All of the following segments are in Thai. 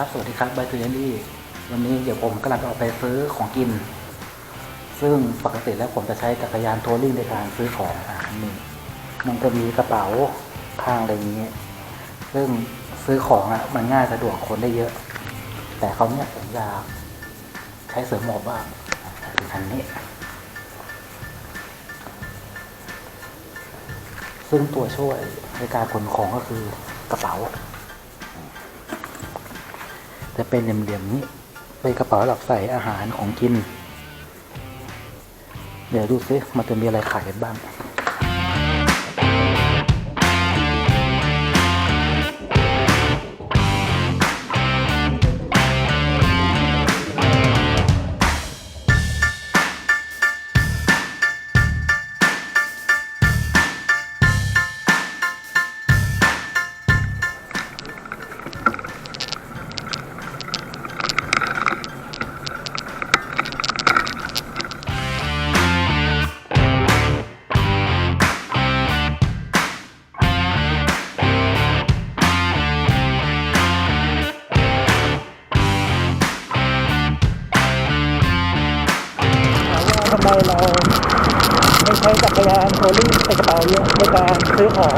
ครับ สวัสดีครับใบายตูยันดี้วันนี้เดี๋ยวผมกำลังจะออกไปซื้อของกิน ซึ่งปกติแล้วผมจะใช้จักรยานทัวริ่งในการซื้อของอะนี่มันจะมีกระเป๋าข้างอะไรอย่างนี้ซึ่งซื้อของอะมันง่ายสะดวกคนได้เยอะ แต่เขาเนี่ยผมอยากใช้เสริมหมอบบ้างคือคันนี้ ซึ่งตัวช่วยในการขนของก็คือกระเป๋า จะเป็นเหลี่ยมๆนี้เป็นกระเป๋าหลับใส่อาหารของกิน เดี๋ยวดูซิมันจะมีอะไรขายกันบ้าง เราไม่ใช้จักรยานโทรลิ่งใส่กระเป๋าเยอะในการซื้อของ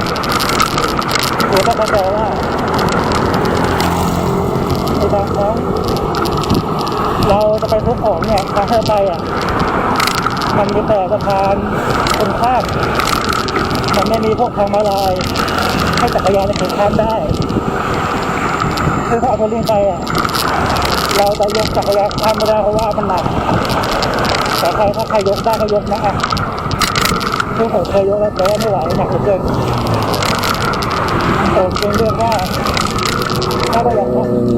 หรือก็เข้าใจว่าในบางครั้งเราจะไปซื้อของเนี่ยทางเธอไปอะมันมีแต่สะพานตรงข้ามมันไม่มีพวกทางมาลายให้จักรยานในถึงข้ามได้คือถ้าเอาโทรลิ่งไปอะเราจะยกจักรยานข้ามไม่ได้เพราะว่ามันหนัก แต่ใครถ้าใครยกได้ก็ยกนะอะซึ่งผมเคยยกแล้วแต่ว่าไม่ไหวหนักเกินผมจึงเรียกว่าถ้าเราอยาก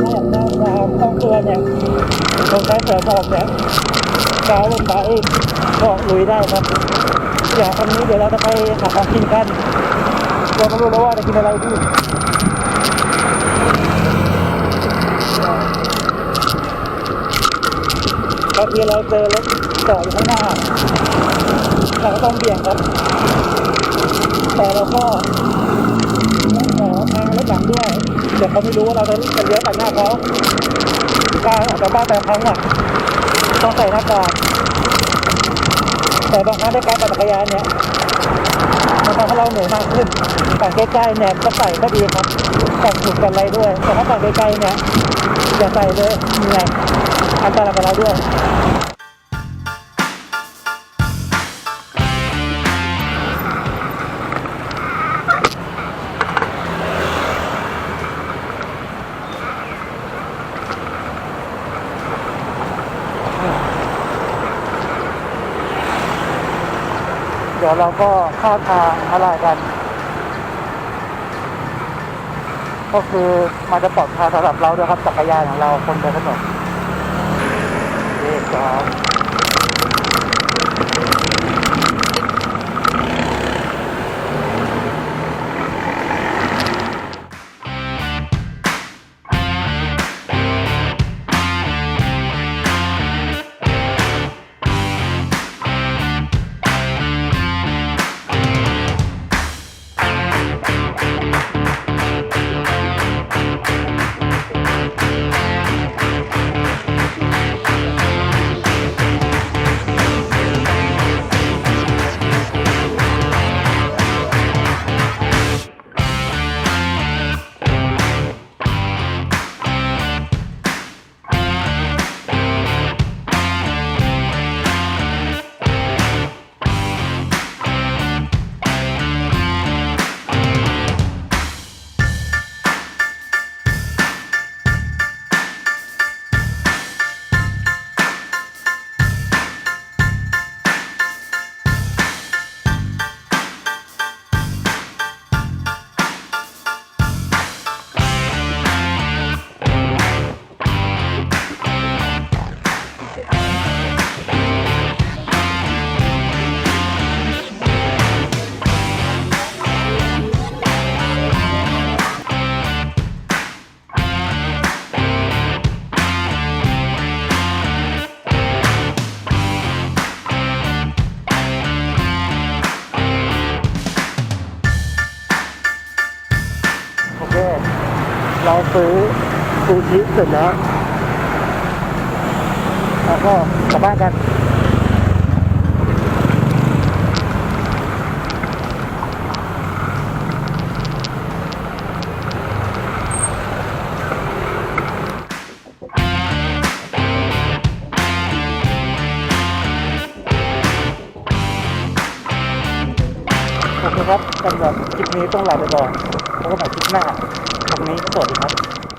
ถ้าอยากได้ความต้องเตือนเนี่ยผมใช้เสือบอกเนี่ยกาวลงไปก็ลุยได้ครับอย่างวันนี้เดี๋ยวเราจะไปหาของกินกันเราไม่รู้แล้วว่าจะกินอะไรดีบางทีเราเจอรถ จอดอยู่ข้างหน้าเราก็ต้องเบี่ยงครับ แต่เราก็ต้องขอทางรถหลังด้วยเดี๋ยวเขาไม่รู้ว่าเราจะจะเลี้ยวตัดหน้าเขาการออกจากบ้านแต่ครั้งอะต้องใส่หน้ากากแต่บางครั้งในการปั่นจักรยานเนี่ยมันทำให้เราเหนื่อยมากขึ้นปั่นใกล้ๆเนี่ยก็ใส่ก็ดีครับแต่งถูกกันอะไรด้วย แต่ถ้าปั่นไกลๆเนี่ยอย่าใส่เลยเหนื่อยอันตรายกับเราด้วย เดี๋ยวเราก็ข้าทางอะไรกัน ก็คือมันจะปลอดภัยสำหรับเราด้วยครับจักรยานของเราคนเดินถนนนี่ครับ โอเคเราซื้อซูชิเสร็จแล้วแล้วก็กลับบ้านกันโอเคครับสำหรับคลิปนี้ต้องลาไปก่อน พบกันใหม่คลิปหน้าตรงนี้สวัสดีครับ